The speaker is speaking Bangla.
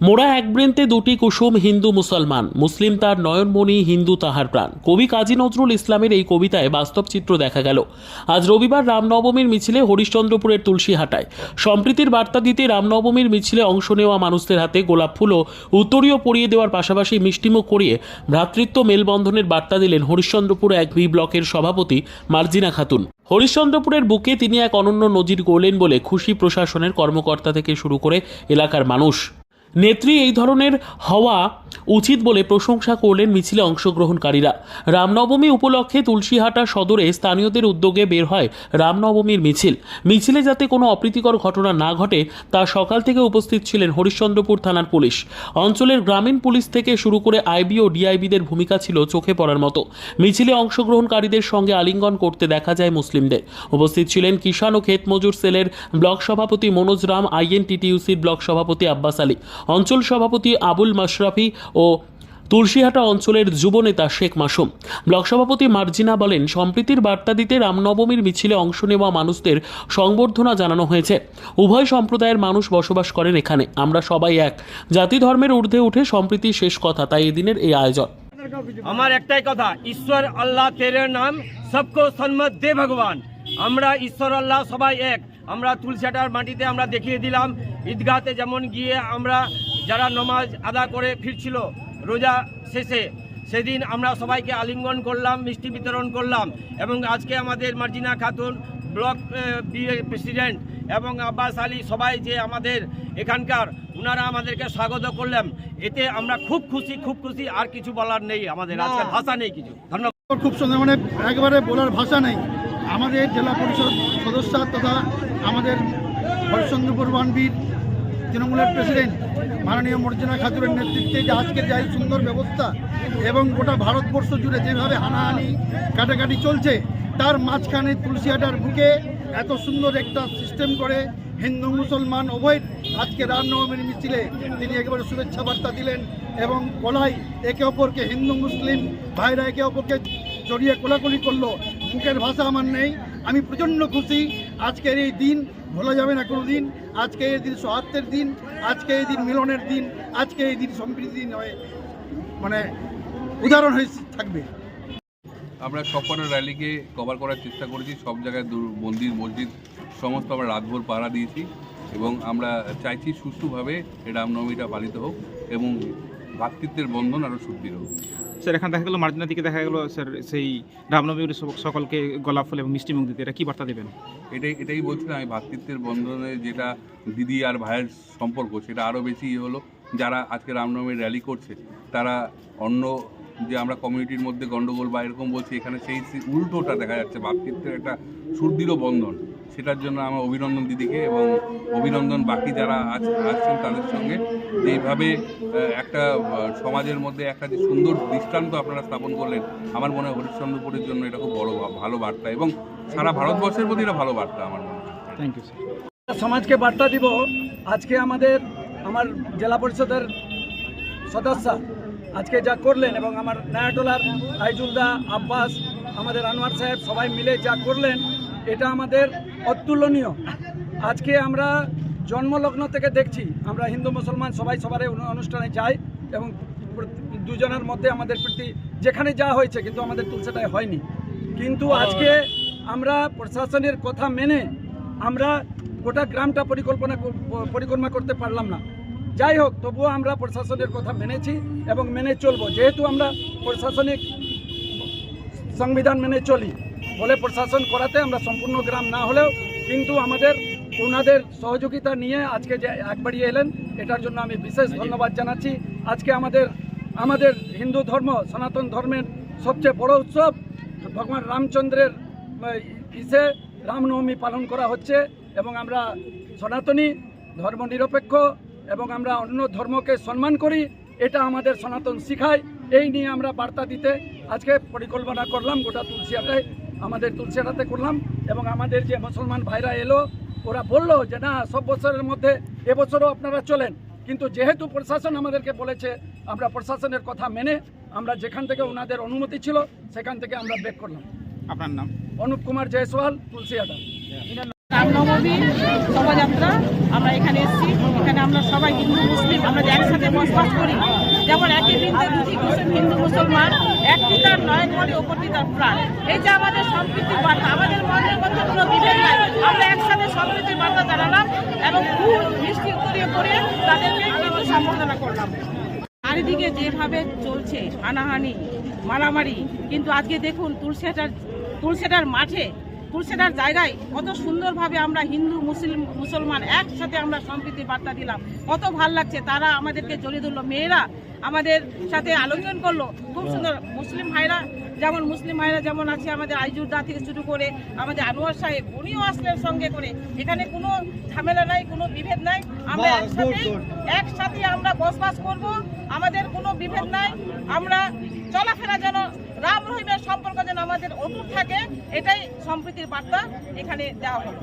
মোরা এক বৃন্তে দুটি কুসুম হিন্দু মুসলমান। মুসলিম তার নয়নমণি, হিন্দু তাহার প্রাণ। কবি কাজী নজরুল ইসলামের এই কবিতায় বাস্তব চিত্র দেখা গেল। আজ রবিবার রামনবমীর মিছিলে হরিশ্চন্দ্রপুরের তুলসীহাটায় সম্প্রীতির বার্তা দিতে রামনবমীর মিছিলে অংশ নেওয়া মানুষদের হাতে গোলাপ ফুল ও উত্তরীয় পরিয়ে দেওয়ার পাশাপাশি মিষ্টিমুখ করিয়ে ভ্রাতৃত্ব মেলবন্ধনের বার্তা দিলেন হরিশ্চন্দ্রপুর এক বি ব্লকের সভাপতি মার্জিনা খাতুন। হরিশ্চন্দ্রপুরের বুকে তিনি এক অনন্য নজির গড়লেন বলে খুশি প্রশাসনের কর্মকর্তা থেকে শুরু করে এলাকার মানুষ। নেত্রী এই ধরনের হওয়া উচিত বলে প্রশংসা করলেন মিছিলে অংশগ্রহণকারীরা। রামনবমী উপলক্ষে তুলসীহাটা সদরে স্থানীয়দের উদ্যোগে বের হয় রামনবমীর মিছিল। মিছিলে যাতে কোনো অপ্রীতিকর ঘটনা না ঘটে, তা সকাল থেকে উপস্থিত ছিলেন হরিশ্চন্দ্রপুর থানার পুলিশ। অঞ্চলের গ্রামীণ পুলিশ থেকে শুরু করে আইবি ও ডিআইবিদের ভূমিকা ছিল চোখে পড়ার মতো। মিছিলে অংশগ্রহণকারীদের সঙ্গে আলিঙ্গন করতে দেখা যায় মুসলিমদের। উপস্থিত ছিলেন কিষাণ ও ক্ষেত মজুর সেলের ব্লক সভাপতি মনোজ রাম আইএনটিটিইউসির ব্লক সভাপতি আব্বাস আলী। অঞ্চল সভাপতি আবুল মাশরাফি ও তুলসীহাটা অঞ্চলের যুবনেতা শেখ মাসুম। ব্লক সভাপতি মার্জিনা বলেন, সম্প্রীতির বার্তা দিতে রামনবমীর মিছিলে অংশ নেওয়া মানুষদের সংবর্ধনা জানানো হয়েছে। উভয় সম্প্রদায়ের মানুষ বসবাস করেন এখানে। আমরা সবাই এক। জাতি ধর্মের ঊর্ধ্বে উঠে সম্প্রীতি শেষ কথা, তাই এদিনের এই আয়োজন। আমার একটাই কথা, ঈশ্বর আল্লাহ তেরে নাম, সবকো সন্মত দে ভগবান। আমরা ঈশ্বর আল্লাহ সবাই এক। আমরা তুলসিয়াটার মাটিতে আমরা দেখিয়ে দিলাম ঈদগাতে যেমন গিয়ে আমরা যারা নমাজ আদা করে ফিরছিল রোজা শেষে সেদিন আমরা সবাইকে আলিঙ্গন করলাম মিষ্টি বিতরণ করলাম এবং আজকে আমাদের মার্জিনা খাতুন ব্লক প্রেসিডেন্ট এবং আব্বাস আলী সবাই যে আমাদের এখানকার ওনারা আমাদেরকে স্বাগত করলাম এতে আমরা খুব খুশি খুব খুশি আর কিছু বলার নেই আমাদের। আজকে ভাষা নেই কিছু। ধন্যবাদ। খুব সুন্দর মানে একেবারে বলার ভাষা নেই। আমাদের জেলা পরিষদ সদস্য তথা আমাদের হরিশ্চন্দ্রপুর বানবীর তৃণমূলের প্রেসিডেন্ট মাননীয় মর্জিনা খাতুরের নেতৃত্বে যে আজকের যাই সুন্দর ব্যবস্থা এবং গোটা ভারতবর্ষ জুড়ে যেভাবে হানাহানি কাটাকাটি চলছে, তার মাঝখানে তুলসিয়াটার বুকে এত সুন্দর একটা সিস্টেম করে হিন্দু, মুসলমান উভয় আজকে রামনবমীর মিছিলে তিনি একেবারে শুভেচ্ছা বার্তা দিলেন এবং গলায় একে অপরকে হিন্দু, মুসলিম ভাইরা একে অপরকে জড়িয়ে কোলাকুলি করল। মুখের ভাষা আমার নেই। আমি প্রচণ্ড খুশি। আজকের এই দিন ভোলা যাবে না কোনো দিন আজকে এই দিন সৌহার্দ্যের দিন। আজকে এই দিন মিলনের দিন। আজকে এই দিন সম্প্রীতির দিন হয়ে মানে উদাহরণ হয়ে থাকবে। আমরা সবকটা র্যালিকে কভার করার চেষ্টা করেছি। সব জায়গায় দূর মন্দির, মসজিদ, সমস্ত আমরা রাতভর পাহারা দিয়েছি এবং আমরা চাইছি সুষ্ঠুভাবে রামনবমীটা পালিত হোক এবং ভ্রাতৃত্বের বন্ধন আরও সুদৃঢ় হোক। স্যার, এখানে দেখা গেলো মার্জিনার দিকে দেখা গেলো, স্যার, সেই রামনবমীর সকলকে গোলাপ ফুল এবং মিষ্টি মুখ দিতে। এটা কি বার্তা দেবেন? এটাই এটাই বলছিলাম আমি ভাতৃত্বের বন্ধনে যেটা দিদি আর ভাইয়ের সম্পর্ক, সেটা আরও বেশি ইয়ে হলো। যারা আজকে রামনবমীর র্যালি করছে, তারা অন্য যে আমরা কমিউনিটির মধ্যে গণ্ডগোল বা এরকম বলছি, এখানে সেই উল্টোটা দেখা যাচ্ছে। ভ্রাতৃত্বের একটা সুদৃঢ় বন্ধন। সেটার জন্য আমার অভিনন্দন দিদিকে এবং অভিনন্দন বাকি যারা আছ- আসছেন তাদের সঙ্গে যে এইভাবে একটা সমাজের মধ্যে একটা যে সুন্দর দৃষ্টান্ত আপনারা স্থাপন করলেন, আমার মনে হয় হরিশ্চন্দ্রপুরের জন্য এটা খুব বড় ভালো বার্তা এবং সারা ভারতবর্ষের প্রতি এটা ভালো বার্তা আমার মনে হয়। থ্যাংক ইউ স্যার সমাজকে বার্তা দিব। আজকে আমাদের, আমার জেলা পরিষদের সদস্য আজকে যা করলেন এবং আমার নায়াটোলার আইজুলদা আব্বাস, আমাদের আনোয়ার সাহেব সবাই মিলে যা করলেন এটা আমাদের অতুলনীয়। আজকে আমরা জন্মলগ্ন থেকে দেখছি আমরা হিন্দু মুসলমান সবাই সবার অনুষ্ঠানে যাই এবং দুজনের মধ্যে আমাদের প্রতি যেখানে যা হয়েছে কিন্তু আমাদের তুলসাটাই হয়নি। কিন্তু আজকে আমরা প্রশাসনের কথা মেনে আমরা গোটা গ্রামটা পরিকল্পনা পরিক্রমা করতে পারলাম না। যাই হোক তবুও আমরা প্রশাসনের কথা মেনেছি এবং মেনে চলবো। যেহেতু আমরা প্রশাসনিক সংবিধান মেনে চলি বলে প্রশাসন করাতে আমরা সম্পূর্ণ গ্রাম না হলেও কিন্তু আমাদের ওনাদের সহযোগিতা নিয়ে আজকে যে একবারই এলেন, এটার জন্য আমি বিশেষ ধন্যবাদ জানাচ্ছি। আজকে আমাদের আমাদের হিন্দু ধর্ম, সনাতন ধর্মের সবচেয়ে বড় উৎসব ভগবান রামচন্দ্রের ইসে রামনবমী পালন করা হচ্ছে এবং আমরা সনাতনী ধর্ম নিরপেক্ষ এবং আমরা অন্য ধর্মকে সম্মান করি, এটা আমাদের সনাতন শিখায়। এই নিয়ে আমরা বার্তা দিতে আজকে পরিকল্পনা করলাম গোটা তুলসিয়াটায় আমাদের তুলসিয়াটাতে করলাম এবং আমাদের যে মুসলমান ভাইরা এলো ওরা বলল যে না সব বছরের মধ্যে এবছরও আপনারা চলেন। কিন্তু যেহেতু প্রশাসন আমাদেরকে বলেছে আমরা প্রশাসনের কথা মেনে আমরা যেখান থেকে ওনাদের অনুমতি ছিল সেখান থেকে আমরা বেক করলাম। আপনার নাম? অনুপ কুমার জয়সওয়াল তুলসিয়াটা রামনবমী শোভাযাত্রা। আমরা এখানে এসেছি। এখানে আমরা সবাই হিন্দু মুসলিম আমরা যে একসাথে বসবাস করি। যেমন একই বৃন্দে দুটি হিন্দু, মুসলমান, একটি তার নয়ন মনে অপরটি তার প্রাণ। এই যে আমাদের সম্প্রীতির বার্তা, আমাদের মনের মধ্যে কোনো বিভেদ নাই। আমরা একসাথে সম্প্রীতির বার্তা জানালাম এবং ফুল মিষ্টি উত্তরীয় করে তাদেরকে কিন্তু সম্বর্ধনা করলাম। চারিদিকে যেভাবে চলছে হানাহানি, মারামারি, কিন্তু আজকে দেখুন তুলসিয়াটার তুলসিয়াটার মাঠে তুলসিয়াটার জায়গায় কত সুন্দরভাবে আমরা হিন্দু মুসলিম মুসলমান একসাথে আমরা সম্প্রীতি বার্তা দিলাম। কত ভালো লাগছে তারা আমাদেরকে জড়িয়ে ধরলো। মেয়েরা আমাদের সাথে আলোচন করল। খুব সুন্দর। মুসলিম ভাইরা যেমন মুসলিম ভাইরা যেমন আছে আমাদের আইজুর দা থেকে শুরু করে আমাদের আনোয়ার সাহেব উনিও আসলেন সঙ্গে করে। এখানে কোনো ঝামেলা নাই কোনো বিভেদ নাই। আমরা একসাথে একসাথে আমরা বসবাস করব। আমাদের কোনো বিভেদ নাই। আমরা চলাফেরা যেন রাম রহিমের সম্পর্ক যেন আমাদের অটুট থাকে, এটাই সম্প্রীতির বার্তা এখানে দেওয়া হলো।